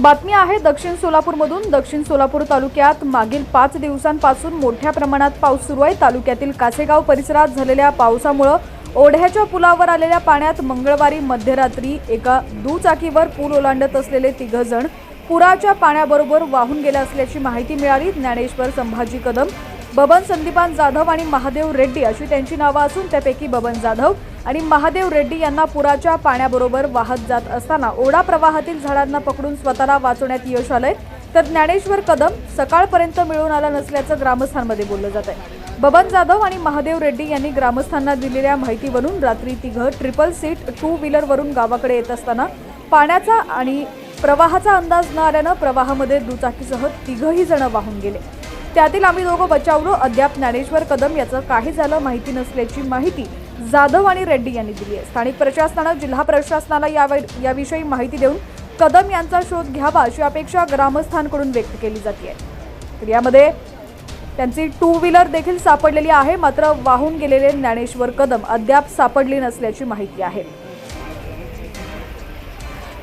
बातमी आहे दक्षिण सोलापूरमधून दक्षिण सोलापूर तालुक्यात मागील पाच दिवसांपासून मोठ्या प्रमाणात पाऊस सुरू आहे. तालुक्यातील कासेगाव परिसरात झालेल्या पावसामुळं ओढ्याच्या पुलावर आलेल्या पाण्यात मंगळवारी मध्यरात्री एका दुचाकीवर पूल ओलांडत असलेले तिघ जण पुराच्या पाण्याबरोबर वाहून गेले असल्याची माहिती मिळाली. ज्ञानेश्वर संभाजी कदम बबन संदीपान जाधव आणि महादेव रेड्डी अशी त्यांची नावं असून त्यापैकी बबन जाधव आणि महादेव रेड्डी यांना पुराच्या पाण्याबरोबर वाहत जात असताना ओढा प्रवाहातील झाडांना पकडून स्वतःला वाचवण्यात यश आलंय. तर ज्ञानेश्वर कदम सकाळपर्यंत मिळून आला नसल्याचं ग्रामस्थांमध्ये बोललं जात आहे बबन जाधव आणि महादेव रेड्डी यांनी ग्रामस्थांना दिलेल्या माहितीवरून रात्री तिघं ट्रिपल सीट टू व्हीलरवरून गावाकडे येत असताना पाण्याचा आणि प्रवाहाचा अंदाज न आल्यानं प्रवाहामध्ये दुचाकीसह तिघही जण वाहून गेले. त्यातील आम्ही दोघं बचावलो. अद्याप ज्ञानेश्वर कदम याचं काही झालं माहिती नसल्याची माहिती जाधव आणि रेड्डी यांनी दिली आहे. स्थानिक प्रशासनानं जिल्हा प्रशासनाला याविषयी माहिती देऊन कदम यांचा शोध घ्यावा अशी अपेक्षा ग्रामस्थांकडून व्यक्त केली जाते. तर यामध्ये त्यांची टू व्हीलर देखील सापडलेली आहे मात्र वाहून गेलेले ज्ञानेश्वर कदम अद्याप सापडली नसल्याची माहिती आहे.